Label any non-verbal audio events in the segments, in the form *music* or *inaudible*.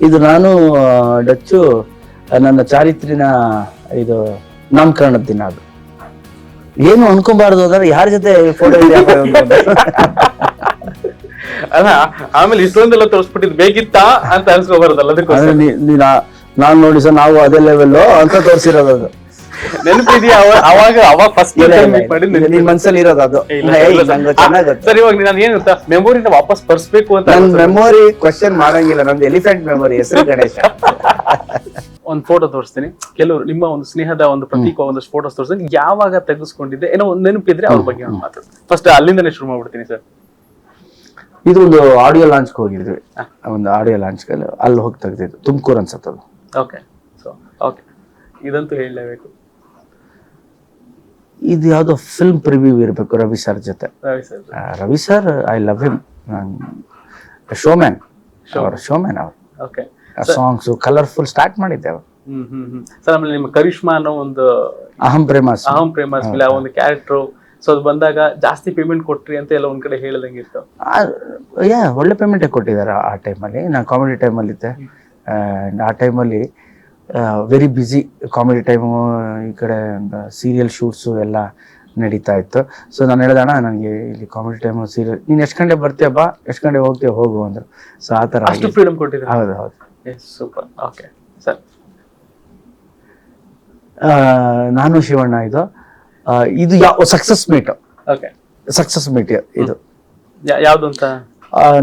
ಇದು ನಾನು ಡಚ್ಚು ನನ್ನ ಚಾರಿತ್ರಿನ ಇದು ನಾಮಕರಣದ ದಿನ ಅದು. ಏನು ಅನ್ಕೊಬಾರ್ದು ಅಂದ್ರೆ ಯಾರ ಜೊತೆ ಫೋಟೋ *laughs* ಅಲ್ಲ ಆಮೇಲೆ ಇಷ್ಟೊಂದೆಲ್ಲ ತೋರಿಸ್ಬಿಟ್ಟಿದ್ ಬೇಕಿತ್ತಾ ಅಂತ ಅನ್ಸ್ಕೊಬಾರದಲ್ಲ ಅದಕ್ಕೆ ನಾನ್ ನೋಡಿ ಸರ್ ನಾವು ಅದೇ ಲೆವೆಲ್ ಅಂತ ತೋರಿಸಿರೋದು ಅದು. ನೆನಪಿದ್ಯಾ ಅವ- ಅವಾಗ ಅವಾಗ ಫಸ್ಟ್ ನಿನ್ ಮನ್ಸಲ್ಲಿ ಇರೋದು ಅದು. ಸರ್. ಇವಾಗ ನಾನು ಏನು ಗೊತ್ತಾ? ಮೆಮೊರಿನ ವಾಪಸ್ ಬರ್ಸ್ಬೇಕು ಅಂತ ನನ್ ಮೆಮೊರಿ ಕ್ವಶನ್ ಮಾಡಂಗಿಲ್ಲ ನಂದು ಎಲಿಫೆಂಟ್ ಮೆಮೊರಿ ಹೆಸರು ಗಣೇಶ. *laughs* ಒಂದ್ ಫೋಟೋ ತೋರಿಸ್ತೀನಿ. ಕೆಲವರು ನಿಮ್ಮ ಒಂದು ಸ್ನೇಹದ ಒಂದು ಪ್ರತೀಕ ಒಂದಷ್ಟು ಫೋಟೋಸ್ ತೋರಿಸ್ತೀನಿ. ಯಾವಾಗ ತೆಗೆಸ್ಕೊಂಡಿದ್ದೆ ಏನೋ ಒಂದ್ ನೆನಪಿದ್ರೆ ಅವ್ರ ಬಗ್ಗೆ ಒಂದು ಮಾತು ಫಸ್ಟ್ ಅಲ್ಲಿಂದನೇ ಶುರು ಮಾಡ್ಬಿಡ್ತೀನಿ ಸರ್ ಇದು ಒಂದು ಆಡಿಯೋ ಲಾಂಚ್ಗೆ ಹೋಗಿದ್ವಿ. ಒಂದು ಆಡಿಯೋ ಲಾಂಚ್ ಅಲ್ಲಿ ಹೋಗಿ ತೆಗ್ದಿದ್ದು ತುಮಕೂರು ಅನ್ಸತ್ತದು ಓಕೆ ಸೊ ಓಕೆ ಇದಂತೂ ಹೇಳಲೇಬೇಕು. ಇದು ಯಾವುದೋ ಫಿಲ್ಮ್ ಪ್ರಿವ್ಯೂ ಇರಬೇಕು ರವಿ ಸರ್ ಜೊತೆ. Ravi sir I love him showman ಅವರು ಶೋಮ್ಯಾನ್ ಅವ್ರು. ಸಾಂಗ್ಸ್ ಕಲರ್ಫುಲ್ ಸ್ಟಾರ್ಟ್ ಮಾಡಿದ್ದೆ ಅವರು. ಸರ್ ಆಮೇಲೆ ನಿಮ್ಮ ಕರಿಷ್ಮಾ ಅನ್ನೋ ಒಂದು ಅಹಂ ಪ್ರೇಮಾಸ್. ಅಹಂ ಪ್ರೇಮಸ್ ಮೇಲೆ ಆ ಒಂದು ಕ್ಯಾರೆಕ್ಟ್ರು ಸೊ ಅದು ಬಂದಾಗ ಜಾಸ್ತಿ ಪೇಮೆಂಟ್ ಕೊಟ್ರಿ ಅಂತ ಎಲ್ಲ ಒಂದ್ ಕಡೆ ಹೇಳ್ದಂಗಿತ್ತು. ಯಾ ಒಳ್ಳೆ ಪೇಮೆಂಟೇ ಕೊಟ್ಟಿದ್ದಾರೆ ಆ ಟೈಮಲ್ಲಿ ನಾನು ಕಾಮಿಡಿ ಟೈಮಲ್ಲಿ ಇದ್ದೆ ಆ ಟೈಮಲ್ಲಿ ವೆರಿ ಬ್ಯುಸಿ ಕಾಮಿಡಿ ಟೈಮು ಈ ಕಡೆ ಸೀರಿಯಲ್ ಶೂಟ್ಸು ಎಲ್ಲ ನಡೀತಾ ಇತ್ತು. ಸೊ ನಾನು ಹೇಳ್ದಣ ನನಗೆ ಇಲ್ಲಿ ಕಾಮಿಡಿ ಟೈಮು ಸೀರಿಯಲ್ ನೀನು ಎಷ್ಟು ಗಂಟೆ ಬರ್ತೀಯ? ಬಾ ಎಷ್ಟು ಗಂಟೆ ಹೋಗ್ತೀಯ? ಹೋಗು ಅಂದರು. ಸೊ ಆ ಥರ ಅಷ್ಟು ಫ್ರೀಡಮ್ ಕೊಟ್ಟಿದ್ದೆ ಹೌದು ಹೌದು. Yes super okay sir. ನಾನು ಶಿವಣ್ಣ ಇದು. ಇದು ಯಾವ success meet okay success meet ಇದು. ಯಾವುದು ಅಂತ?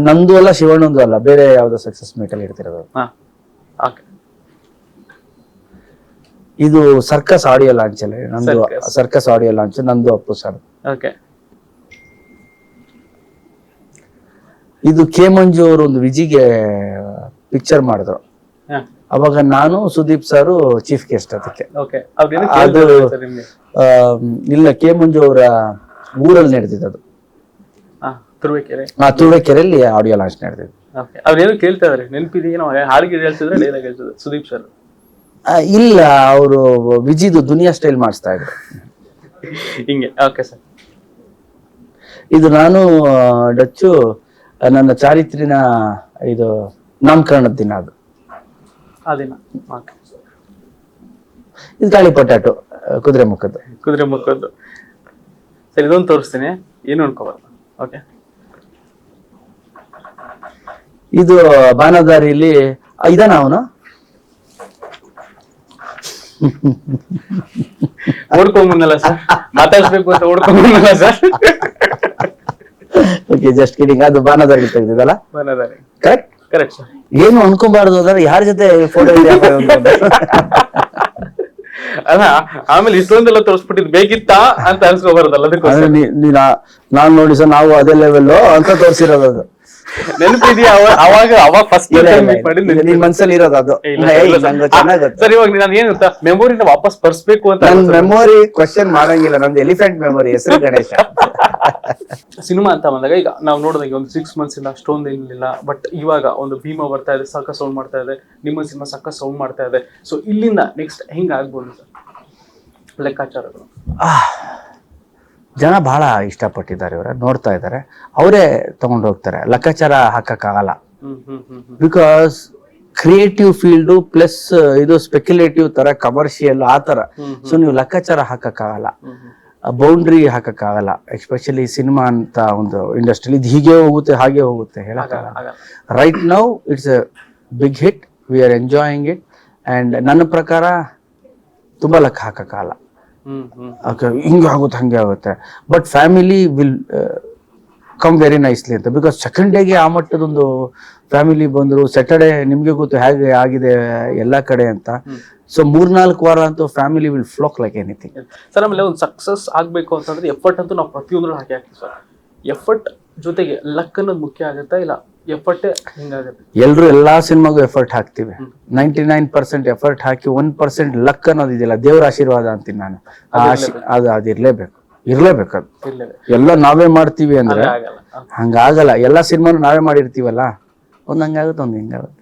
ನಂದು ಅಲ್ಲ ಶಿವಣ್ಣಂದು ಅಲ್ಲ. ಬೇರೆ ಯಾವುದೋ ಸಕ್ಸಸ್ ಮೀಟ್ ಅಲ್ಲಿ ಇರ್ತಿರೋದು ಹಾ. ಓಕೆ ಇದು ಸರ್ಕಸ್ ಆಡಿಯೋ ಲಾಂಚ್ ಅಲ್ಲಿ ನಂದು ಸರ್ಕಸ್. ಆಡಿಯೋ ಲಾಂಚ್ ನಂದು ಅಪ್ಪು ಸರ್ ಓಕೆ. ಇದು ಕೆ ಮಂಜು ಅವರು ಒಂದು ವಿಜಿಗೆ ಪಿಕ್ಚರ್ ಮಾಡಿದ್ರು. ಅವಾಗ ನಾನು ಸುದೀಪ್ ಸರ್ ಚೀಫ್ ಗೆಸ್ಟ್ ಅದಕ್ಕೆ. ಅದು- ಇಲ್ಲ ಕೆ ಮಂಜು ಅವರ ಊರಲ್ಲಿ ನಡೆದಿದ್ದು ಆ ತುರುವೇಕೆರೆಯಲ್ಲಿ ಆಡಿಯೋ ಲಾಂಚ್ ನಡೆದಿದ್ದು. ಅವ್ರೇನು ಕೇಳ್ತಾ ಇದಾರೆ ನೆನಪಿದೆಯೇನೋ ಹಾಡಿಗೆ ಹೇಳ್ತಿದ್ರೆ ಡೈಲಾಗ್ ಹೇಳ್ತಿದ್ರು. ಸುದೀಪ್ ಸರ್ ಇಲ್ಲ ಅವರು ವಿಜಿದು ದುನಿಯಾ ಸ್ಟೈಲ್ ಮಾಡಿಸ್ತಾ ಇದ್ರು. ಹಿಂಗೆ ಓಕೆ ಸರ್ ಇದು ನಾನು ಆ, ಡಚ್ಚು ನನ್ನ ಚಾರಿತ್ರಿನ ಇದು ನಾಮಕರಣದ ದಿನ ಅದು. ಅದಿನ ಓಕೆ ಇದು ಗಾಳಿ ಪೊಟ್ಯಾಟೊ ಕುದುರೆ ಮುಖದ್ದು. ಕುದುರೆ ಮುಖದ್ದು. ಸರಿ ಇದೊಂದು ತೋರಿಸ್ತೀನಿ. ಏನು ಅನ್ಕೋಬಾರ್ದು ಓಕೆ ಇದು ಬಾನದಾರಿಯಲ್ಲಿ ಇದನ ಇದಾನ ಅವನು? ಓಡ್ಕೊಂಬಂದಲ್ಲ ಸರ್ ಮಾತಾಡ್ಸ್ಬೇಕು ಅಂತ ಓಡ್ಕೊಂಬಂದಲ್ಲ ಸರ್ ಓಕೆ ಜಸ್ಟ್ ಕಿಡಿಂಗ್ ಅದು ಬಾನದಾರಿ ತೆಗ್ದಿದ್ದಲ್ಲ ಬಾನದಾರಿ. ಕರೆಕ್ಟ್ ಕರೆಕ್ಟ್ ಸರ್ ಏನು ಅನ್ಕೊಂಬಾರ್ದು ಅಂದ್ರೆ ಯಾರ ಜೊತೆ ಫೋಟೋ *laughs* ಅಲ್ಲ ಆಮೇಲೆ ಇಷ್ಟೊಂದೆಲ್ಲ ತೋರಿಸ್ಬಿಟ್ಟಿದ್ ಬೇಕಿತ್ತಾ ಅಂತ ಅನ್ಸ್ಕೊಬಾರದಲ್ಲ ಅದಕ್ಕೆ ನಾನ್ ನೋಡಿ ಸರ್ ನಾವು ಅದೇ ಲೆವೆಲ್ ಅಂತ ತೋರಿಸಿರೋದು ಅದು. ನೆನಪಿದ್ಯಾ ಅವ- ಅವಾಗ ಅವಾಗ ಫಸ್ಟ್ ನಿನ್ ಮನ್ಸಲ್ಲಿ ಇರೋದು ಅದು. ಸರ್. ಇವಾಗ ನಾನು ಏನು ಗೊತ್ತಾ ಮೆಮೊರಿನ ವಾಪಸ್ ಬರ್ಸ್ಬೇಕು ಅಂತ ನನ್ ಮೆಮೊರಿ ಕ್ವಶನ್ ಮಾಡಂಗಿಲ್ಲ. ನಂದು ಎಲಿಫೆಂಟ್ ಮೆಮೊರಿ ಹೆಸರು ಗಣೇಶ. *laughs* ಸಿನಿಮಾ ಅಂತ ಬಂದಾಗ ಈಗ ನಾವು ನೋಡಿದಾಗ ಒಂದು ಸಿಕ್ಸ್ ಮಂತ್ಸ್ ಇಂದ ಅಷ್ಟೊಂದು ಏನಿಲ್ಲ. ಬಟ್ ಇವಾಗ ಒಂದು ಭೀಮ ಬರ್ತಾ ಇದೆ ಸಾಕ ಸೌಂಡ್ ಮಾಡ್ತಾ ಇದೆ. ನಿಮ್ಮ ಸಿನಿಮಾ ಸಾಕ ಸೌಂಡ್ ಮಾಡ್ತಾ ಇದೆ. ಸೊ ಇಲ್ಲಿಂದ ನೆಕ್ಸ್ಟ್ ಹೆಂಗ ಆಗ್ಬೋದು ಸರ್ ಲೆಕ್ಕಾಚಾರಗಳು. ಜನ ಬಹಳ ಇಷ್ಟಪಟ್ಟಿದ್ದಾರೆ ಇವರ ನೋಡ್ತಾ ಇದ್ದಾರೆ. ಅವರೇ ತಗೊಂಡು ಹೋಗ್ತಾರೆ. ಲೆಕ್ಕಾಚಾರ ಹಾಕಕ್ಕಾಗಲ್ಲ. ಬಿಕಾಸ್ ಕ್ರಿಯೇಟಿವ್ ಫೀಲ್ಡು ಪ್ಲಸ್ ಇದು ಸ್ಪೆಕ್ಯುಲೇಟಿವ್ ತರ ಕಮರ್ಷಿಯಲ್ ಆ ತರ. ಸೊ ನೀವು ಲೆಕ್ಕಾಚಾರ ಹಾಕಕ್ಕಾಗಲ್ಲ. ಬೌಂಡ್ರಿ ಹಾಕಕ್ಕಾಗಲ್ಲ. ಎಸ್ಪೆಷಲಿ ಸಿನಿಮಾ ಅಂತ ಒಂದು ಇಂಡಸ್ಟ್ರಿಲಿ ಇದು ಹೀಗೆ ಹೋಗುತ್ತೆ ಹಾಗೆ ಹೋಗುತ್ತೆ ಹೇಳಕ್ಕಾಗಲ್ಲ. Right now it's a big hit we are enjoying it and ನನ್ನ ಪ್ರಕಾರ ತುಂಬಾ ಲೆಕ್ಕ ಹಾಕಕ್ಕಾಗಲ್ಲ. ಹಿಂಗೆ ಆಗುತ್ತೆ ಹಂಗೆ ಆಗುತ್ತೆ. But family will come very nicely ಅಂತ. ಬಿಕಾಸ್ ಸೆಕೆಂಡ್ ಡೇಗೆ ಆ ಮಟ್ಟದೊಂದು ಫ್ಯಾಮಿಲಿ ಬಂದರು ಸ್ಯಾಟರ್ಡೆ ನಿಮಗೆ ಗೊತ್ತು ಹೇಗೆ ಆಗಿದೆ ಎಲ್ಲ ಕಡೆ ಅಂತ. ಸೊ ಮೂರ್ನಾಲ್ಕು ವಾರ ಅಂತೂ family will flock like anything sir ಆಮೇಲೆ ಒಂದು ಸಕ್ಸಸ್ ಆಗಬೇಕು ಅಂತಂದ್ರೆ ಎಫರ್ಟ್ ಅಂತೂ ನಾವು ಪ್ರತಿಯೊಂದ್ರೂ ಹಾಕಿ ಹಾಕ್ತೀವಿ ಸರ್ ಎಫರ್ಟ್ ಜೊತೆಗೆ ಲಕ್ ಅನ್ನೋದು ಮುಖ್ಯ ಆಗುತ್ತಾ ಇಲ್ಲ? ಎಲ್ಲರೂ ಎಲ್ಲಾ ಸಿನಿಮಾಗೂ ಎಫರ್ಟ್ ಹಾಕ್ತಿವಿ. ನೈಂಟಿ ನೈನ್ ಪರ್ಸೆಂಟ್ ಎಫರ್ಟ್ ಹಾಕಿ ಒನ್ ಪರ್ಸೆಂಟ್ ಲಕ್ ಅನ್ನೋದು ಇದೆಯಲ್ಲ ದೇವ್ರ ಆಶೀರ್ವಾದ ಅಂತೀನಿ ನಾನು. ಅದು ಅದು ಇರ್ಲೇಬೇಕು ಇರ್ಲೇಬೇಕು ಅದು. ಎಲ್ಲ ನಾವೇ ಮಾಡ್ತೀವಿ ಅಂದ್ರೆ ಹಂಗಾಗಲ್ಲ. ಎಲ್ಲಾ ಸಿನಿಮಾನು ನಾವೇ ಮಾಡಿರ್ತೀವಲ್ಲ? ಒಂದ್ ಹಂಗಾಗುತ್ತೆ ಒಂದ್ ಹಿಂಗಾಗುತ್ತೆ.